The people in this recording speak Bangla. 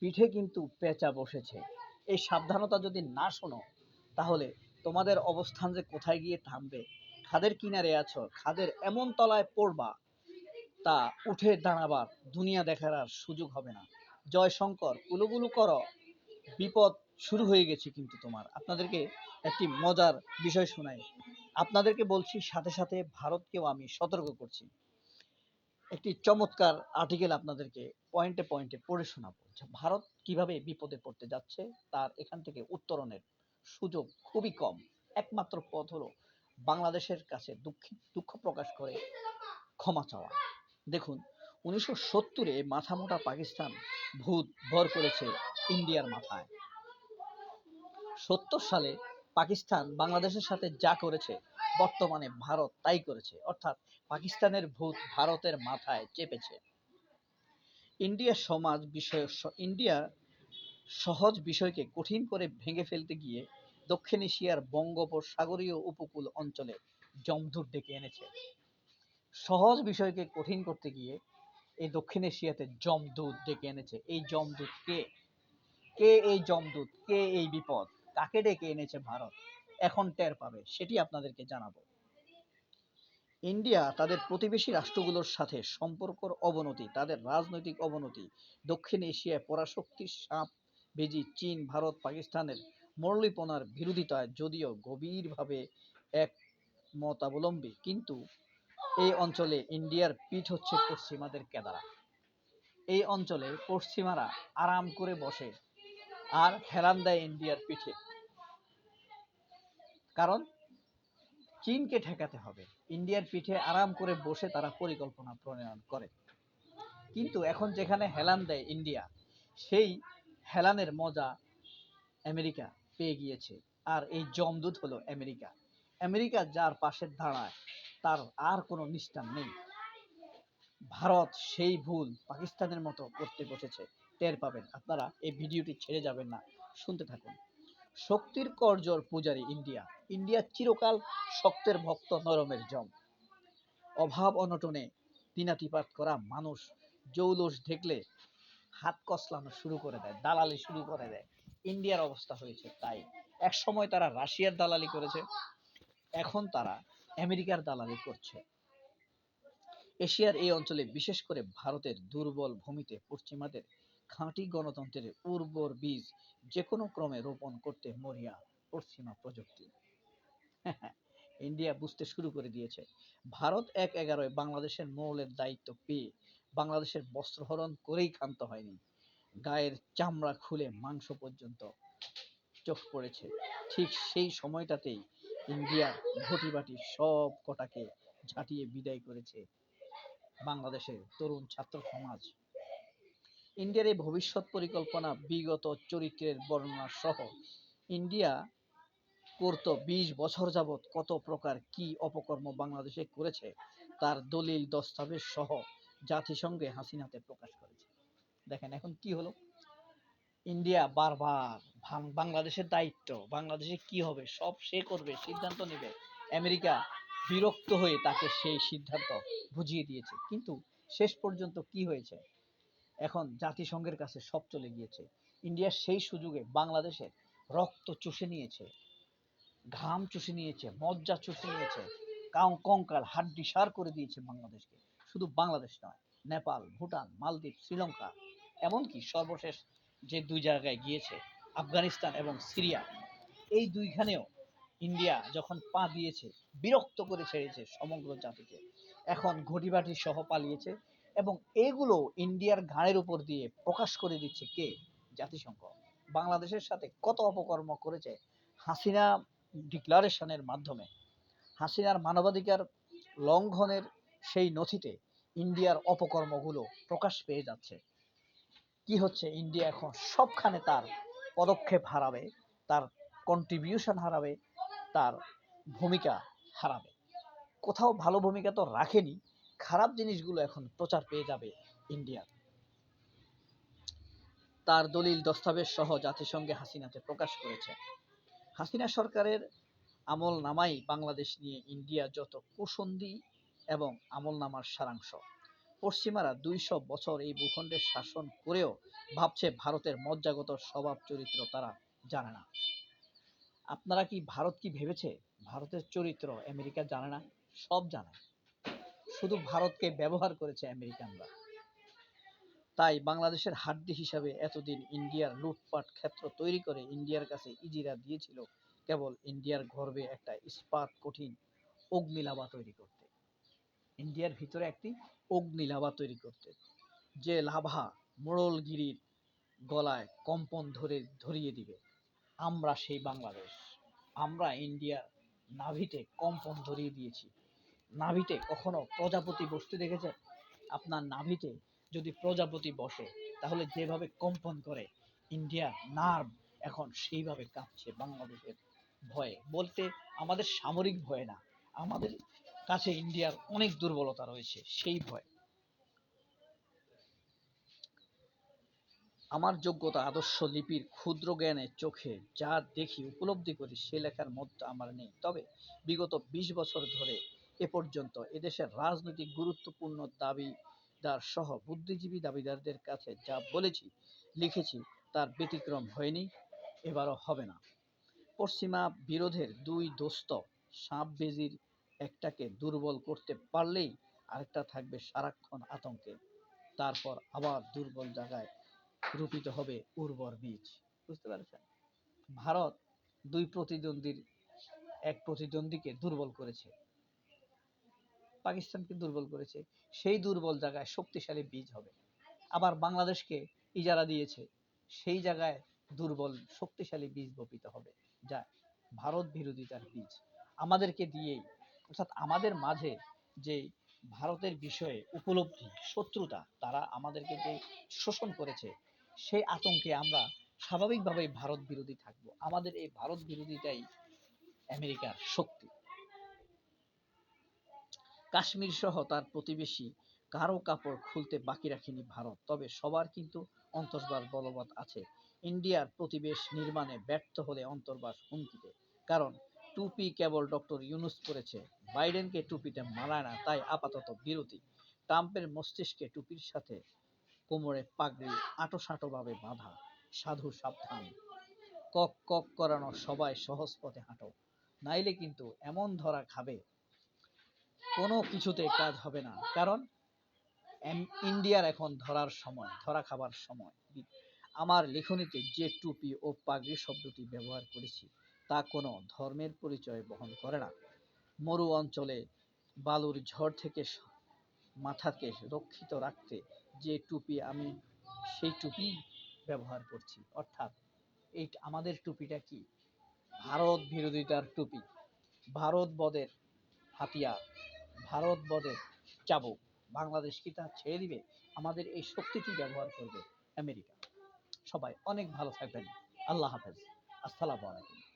পিঠে কিন্তু পেঁচা বসেছে। এই সাবধানতা যদি না শোনো, তাহলে তোমাদের অবস্থান যে কোথায় গিয়ে থামবে? খাদের কিনারে আছো, খাদের এমন তলায় পড়বা, তা উঠে দাঁড়াবার দুনিয়া দেখার আর সুযোগ হবে না। জয় শঙ্কর কুলুকুলু করো। বিপদ শুরু হয়ে গেছে কিন্তু তোমার। আপনাদেরকে একটি মজার বিষয় শোনাই। আপনাদেরকে বলছি, সাথে সাথে ভারতকেও আমি সতর্ক করছি। একটি চমৎকার আর্টিকেল আপনাদেরকে পয়েন্টে পয়েন্টে পড়ে শোনাবো ভারত কীভাবে বিপদে পড়তে যাচ্ছে, তার এখান থেকে উত্তরণের সুযোগ খুবই কম। একমাত্র পথ হলো বাংলাদেশের কাছে দুঃখ দুঃখ প্রকাশ করে ক্ষমা চাওয়া। দেখুন, উনিশশো সত্তরে মাথা মোটা পাকিস্তান ভূত ভর করেছে ইন্ডিয়ার মাথায়। সত্তর সালে পাকিস্তান বাংলাদেশের সাথে যা করেছে, বর্তমানে ভারত তাই করেছে। অর্থাৎ পাকিস্তানের ভূত ভারতের মাথায় চেপেছে। ইন্ডিয়া সমাজ বিষয়, ইন্ডিয়া সহজ বিষয়কে কঠিন করে ভেঙে ফেলতে গিয়ে দক্ষিণ এশিয়ার বঙ্গোপসাগরীয় উপকূল অঞ্চলে জমদূত ডেকে এনেছে। সহজ বিষয়কে কঠিন করতে গিয়ে এই দক্ষিণ এশিয়াতে জমদূত ডেকে এনেছে। এই জমদূত কে? কে এই জমদূত কে এই বিপদ? কাকে ডেকে এনেছে ভারত। এখন টের পাবে, সেটি আপনাদেরকে জানাব। ইন্ডিয়া তাদের প্রতিবেশী রাষ্ট্রগুলোর সাথে সম্পর্কর অবনতি, তাদের রাজনৈতিক অবনতি, দক্ষিণ এশিয়ায় পরাশক্তির সাপ বেজি চীন, ভারত, পাকিস্তানের মরলিপনার বিরোধিতায় যদিও গভীরভাবে এক মতাবলম্বী কিন্তু এই অঞ্চলে ইন্ডিয়ার পিঠ হচ্ছে পশ্চিমাদের কেদারা। এই অঞ্চলে পশ্চিমারা আরাম করে বসে আর হেলান দেয় ইন্ডিয়ার পিঠে। কারণ চীনকে ঠেকাতে হবে। ইন্ডিয়ার পিঠে আরাম করে বসে তারা পরিকল্পনা প্রণয়ন করে। কিন্তু এখন যেখানে হেলান দেয় ইন্ডিয়া, সেই হেলানের মজা আমেরিকা পেয়ে গিয়েছে। আর এই জমদূত হলো আমেরিকা। আমেরিকা যার পাশে দাঁড়ায়, তার আর কোনো নিষ্ঠান নেই। ভারত সেই ভুল পাকিস্তানের মতো করতে বসেছে। টের পাবেন। আপনারা এই ভিডিওটি ছেড়ে যাবেন না। শুনতে থাকুন। শক্তির করজোর পূজারী ইন্ডিয়া। ইন্ডিয়া চিরকাল শক্তের ভক্ত, নরমের জম। অভাব অনটনে দিনাতিপাত করা মানুষ জৌলস দেখলে হাত কসলানো শুরু করে দেয়, দালালি শুরু করে দেয়। ইন্ডিয়ার অবস্থা হয়েছে তাই। এক সময় তারা রাশিয়ার দালালি করেছে, এখন তারা আমেরিকার দালালি করছে। এশিয়ার এই অঞ্চলে বিশেষ করে ভারতের দুর্বল ভূমিতে পশ্চিমাদের খাঁটি গণতন্ত্রের উর্বর বীজ যে কোনো ক্রমে রোপণ করতে মরিয়া পশ্চিমা প্রযুক্তি। ইন্ডিয়া বুঝতে শুরু করে দিয়েছে। ভারত এক এগারোয় বাংলাদেশের মৌলের দায়িত্ব পেয়ে বাংলাদেশের বস্ত্রহরণ করেই ক্ষান্ত হয়নি। গায়ের চামড়া খুলে মাংস পর্যন্ত চোখ পড়েছে। ঠিক সেই সময়টাতেই ইন্ডিয়ার ঘটিবাটি সব কটাকে ঝাঁটিয়ে বিদায় করেছে বাংলাদেশের তরুণ ছাত্র সমাজ। ইন্ডিয়ার এই ভবিষ্যৎ পরিকল্পনা বিগত চরিত্রের বর্ণনা সহ ইন্ডিয়া করত বিশ বছর যাবৎ কত প্রকার কি অপকর্ম বাংলাদেশে করেছে তার দলিল, দস্তাবেজ সহ জাতিসংঘে হাসিনাতে প্রকাশ করেছে। দেখেন এখন কি হলো? ইন্ডিয়া বারবার বাংলাদেশের দায়িত্ব, বাংলাদেশে কি হবে, সব সে করবে, সিদ্ধান্ত নেবে। আমেরিকা বিরক্ত হয়ে তাকে সেই সিদ্ধান্ত বুঝিয়ে দিয়েছে। কিন্তু শেষ পর্যন্ত কি হয়েছে? এখন জাতিসংঘের কাছে সব চলে গিয়েছে। ইন্ডিয়া সেই সুযোগে বাংলাদেশের রক্ত চুষে নিয়েছে, ঘাম চুষে নিয়েছে, মজ্জা চুষে নিয়েছে, কাউ কঙ্কাল, হাড্ডি সার করে দিয়েছে বাংলাদেশকে। শুধু বাংলাদেশ নয়, নেপাল, ভুটান, মালদ্বীপ, শ্রীলঙ্কা, এমনকি সর্বশেষ যে দুই জায়গায় গিয়েছে, আফগানিস্তান এবং সিরিয়া, এই দুইখানেও ইন্ডিয়া যখন পা দিয়েছে, বিরক্ত করে ছেড়েছে সমগ্র জাতিকে। এখন ঘটিবাটি সহ পালিয়েছে এবং এগুলো ইন্ডিয়ার ঘাড়ের উপর দিয়ে প্রকাশ করে দিচ্ছে কে? জাতিসংঘ। বাংলাদেশের সাথে কত অপকর্ম করেছে হাসিনা ডিক্লারেশনের মাধ্যমে? হাসিনার মানবাধিকার লঙ্ঘনের সেই নথিতে ইন্ডিয়ার অপকর্মগুলো প্রকাশ পেয়ে যাচ্ছে। কি হচ্ছে? ইন্ডিয়া এখন সবখানে তার পদক্ষেপ হারাবে, তার কন্ট্রিবিউশন হারাবে, তার ভূমিকা হারাবে। কোথাও ভালো ভূমিকা তো রাখেনি খারাপ জিনিসগুলো এখন প্রচার পেয়ে যাবে ইন্ডিয়ার তার দলিল, দস্তাবেজ সহ জাতিসংঘে হাসিনাতে প্রকাশ করেছে। হাসিনা সরকারের আমল নামাই বাংলাদেশ নিয়ে ইন্ডিয়া যত কুসন্ধি এবং আমল নামার সারাংশ। পশ্চিমারা দুইশো বছর এই ভূখণ্ডের শাসন করেও ভাবছে ভারতের মজ্জাগত স্বভাব চরিত্র তারা জানে না। আপনারা কি ভারত কি ভেবেছে? ভারতের চরিত্র আমেরিকা জানে না, সব জানে। শুধু ভারতকে ব্যবহার করেছে আমেরিকানরা। তাই বাংলাদেশের হাড্ডি হিসাবে এতদিন ইন্ডিয়ার লুটপাট ক্ষেত্র তৈরি করে ইন্ডিয়ার কাছে ইজিরা দিয়েছিল কেবল ইন্ডিয়ার গর্বে একটা ইস্পাত কঠিন অগ্নিলাভা তৈরি করতে। ইন্ডিয়ার ভিতরে একটি অগ্নিলাভা তৈরি করতে। যে লাভা মোড়লগিরির গলায় কম্পন ধরে, ধরিয়ে দিবে। আমরা সেই বাংলাদেশ। আমরা ইন্ডিয়ার নাভিতে কম্পন ধরিয়ে দিয়েছি। নাভিতে কখনো প্রজাপতি বসতে দেখেছেন আপনার নাভিতে যদি প্রজাপতি বসে, তাহলে যেভাবে কম্পন করে ইন্ডিয়ার নার্ভ এখন সেইভাবে কাঁপছে বাংলাদেশের ভয়ে। বলতে আমাদের সামরিক ভয় না, আমাদের কাছে ইন্ডিয়ার অনেক দুর্বলতা রয়েছে, সেই ভয়। আমার যোগ্যতা আদর্শ লিপির ক্ষুদ্র জ্ঞানের চোখে যা দেখি উপলব্ধি করি, সে লেখার মধ্যে আমার নেই। তবে বিগত বিশ বছর ধরে এ পর্যন্ত। এদেশের রাজনৈতিক গুরুত্বপূর্ণ দাবিদার সহ বুদ্ধিজীবী দাবিদারদের কাছে যা বলেছি, লিখেছি, তার ব্যতিক্রম হয়নি, এবারও হবে না। পশ্চিমা বিরোধের দুই দোস্ত সাপ বেজির একটাকে দুর্বল করতে পারলেই আরেকটা থাকবে সারাক্ষণ আতঙ্কে। তারপর আবার দুর্বল জায়গায় রূপিত হবে উর্বর বীজ। বুঝতে পারছেন? ভারত দুই প্রতিদ্বন্দ্বীর, এক প্রতিদ্বন্দ্বীকে দুর্বল করেছে। পাকিস্তানকে দুর্বল করেছে, সেই দুর্বল জায়গায় শক্তিশালী বীজ হবে। আবার বাংলাদেশকে ইজারা দিয়েছে, সেই জায়গায় দুর্বল, শক্তিশালী বীজ বপিত হবে, যা ভারত বিরোধিতার বীজ। আমাদেরকে দিয়েই, অর্থাৎ আমাদের মাঝে যে ভারতের বিষয়ে উপলব্ধি, শত্রুতা, তারা আমাদেরকে যে শোষণ করেছে, সেই আতঙ্কে আমরা স্বাভাবিকভাবেই ভারত বিরোধী থাকব। আমাদের এই ভারত বিরোধিতাই আমেরিকার শক্তি। কাশ্মীর সহ তার প্রতিবেশী কারও কাপড় খুলতে বাকি রাখেনি ভারত। তবে সবার কিন্তু অন্তর্বাস বলবৎ আছে। ইন্ডিয়ার প্রতিবেশ নির্মাণে ব্যর্থ হলে অন্তর্বাস হুমকিতে। কারণ টুপি কেবল ডক্টর ইউনুস করেছে বাইডেনকে টুপিতে মানায় না, তাই আপাতত বিরতি ট্রাম্পের মস্তিষ্কে টুপির সাথে কোমরে পাগড়ি আঁটো ভাবে বাঁধা, সাধু সাবধান। কক কক করানো সবাই সহজ পথে হাঁটো। নাইলে কিন্তু এমন ধরা খাবে কোনো কিছুতে কাজ হবে না। কারণ ইন্ডিয়ার এখন ধরার সময়, ধরা খাবার সময়। আমার লেখনীতে যে টুপি ও পাগড়ি শব্দটি ব্যবহার করেছি, তা কোনো ধর্মের পরিচয় বহন করে না। মরু অঞ্চলে বালুর ঝড় থেকে মাথাকে রক্ষিত রাখতে যে টুপি আমি, সেই টুপি ব্যবহার করছি। অর্থাৎ, এই আমাদের টুপিটা কি? ভারত বিরোধিতার টুপি। ভারত বদের হাতিয়ার। ভারত বদে যাব। বাংলাদেশ কি তা ছেড়ে দিবে, আমাদের এই শক্তিটি ব্যবহার করবে আমেরিকা। সবাই অনেক ভালো থাকবেন। আল্লাহ হাফেজ। আসসালামু আলাইকুম।